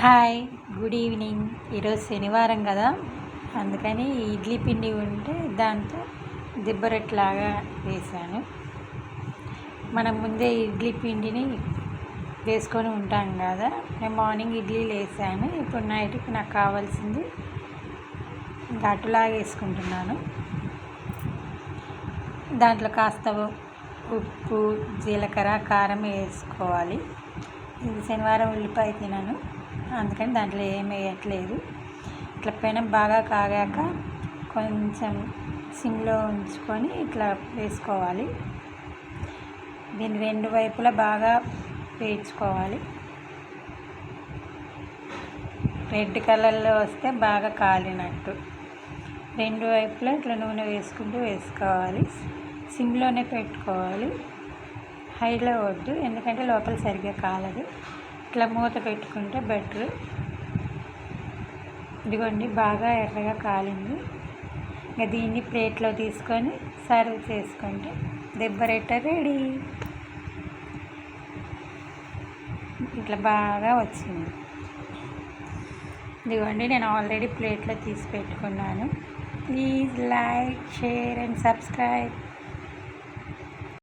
Hi good evening. ఈరోజు శనివారం కదా? అందుకని ఇడ్లీ పిండి ఉంటే దాంతో దిబ్బరొట్టలాగా వేసాను మనం ముందే ఇడ్లీ పిండిని వేసుకొని ఉంటాం కదా? నేను మార్నింగ్ ఇడ్లీలు వేసాను ఇప్పుడు నైట్కి నాకు కావాల్సింది ఇంకా అటులాగా వేసుకుంటున్నాను. దాంట్లో కాస్త ఉప్పు జీలకర్ర కారం వేసుకోవాలి. ఇది శనివారం ఉల్లిపాయ తిన్నాను అందుకని దాంట్లో ఏమి వేయట్లేదు. ఇట్లా పెనం బాగా కాగాక కొంచెం సిమ్లో ఉంచుకొని ఇట్లా వేసుకోవాలి. దీని రెండు వైపులా బాగా వేయించుకోవాలి. రెడ్ కలర్లో వస్తే బాగా కాలినట్టు. రెండు వైపులా ఇట్లా నూనె వేసుకుంటూ వేసుకోవాలి. సిమ్లోనే పెట్టుకోవాలి. హైలో వద్దు ఎందుకంటే లోపల సరిగ్గా కాలదు. ఇట్లా మూత పెట్టుకుంటే బెటర్. ఇదిగోండి బాగా ఎర్రగా కాలింది. ఇంకా దీన్ని ప్లేట్లో తీసుకొని సర్వ్ చేసుకుంటే దెబ్బరెట్ట రెడీ. ఇట్లా బాగా వచ్చింది. ఇదిగోండి నేను ఆల్రెడీ ప్లేట్లో తీసి పెట్టుకున్నాను. Please like share and subscribe.